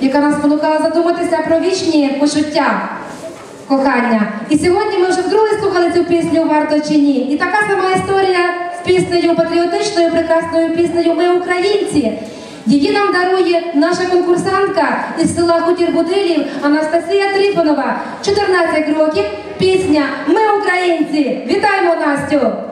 Яка нас спонукала задуматися про вічні почуття кохання. І сьогодні ми вже вдруге слухали цю пісню варто чи ні. І така сама історія з піснею патріотичною, прекрасною піснею Ми українці. Її нам дарує наша конкурсантка із села Хутір Будилів Анастасія Трифонова. 14 років. Пісня Ми українці. Вітаємо Настю!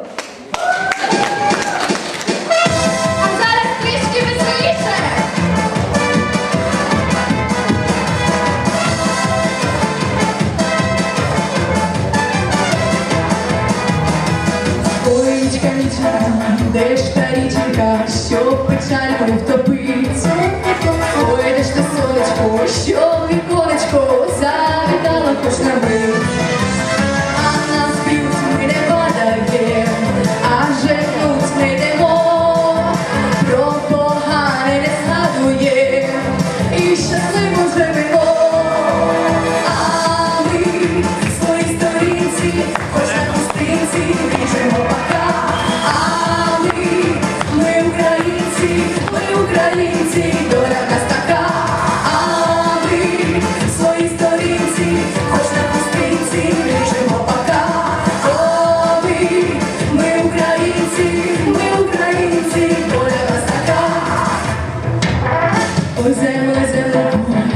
Річка, що печаль втопить? Ой, де ж ти сонечко, що в віконечко завітало хоч. Українці, доля нас. А ми в своїй сторінці, хоч на пустинці, біжимо пока. О, ми, українці, ми українці, доля нас земле, земле,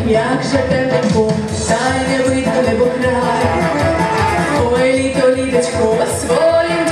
як же темно, та й не видно небо. Ой, літо, літочко, своє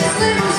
Just a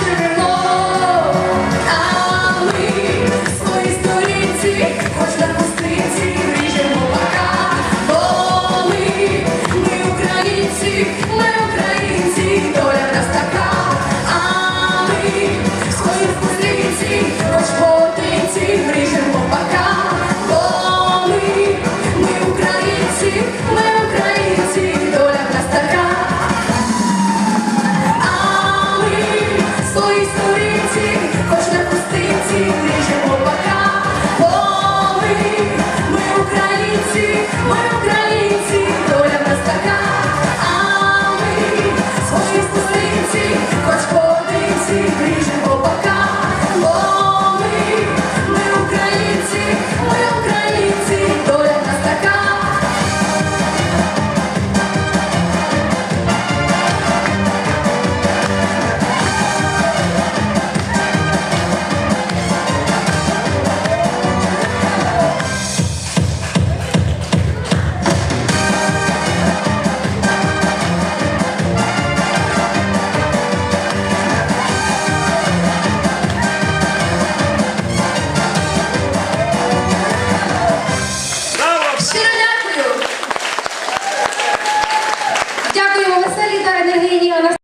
косинці, хоч на пустинці, ніж.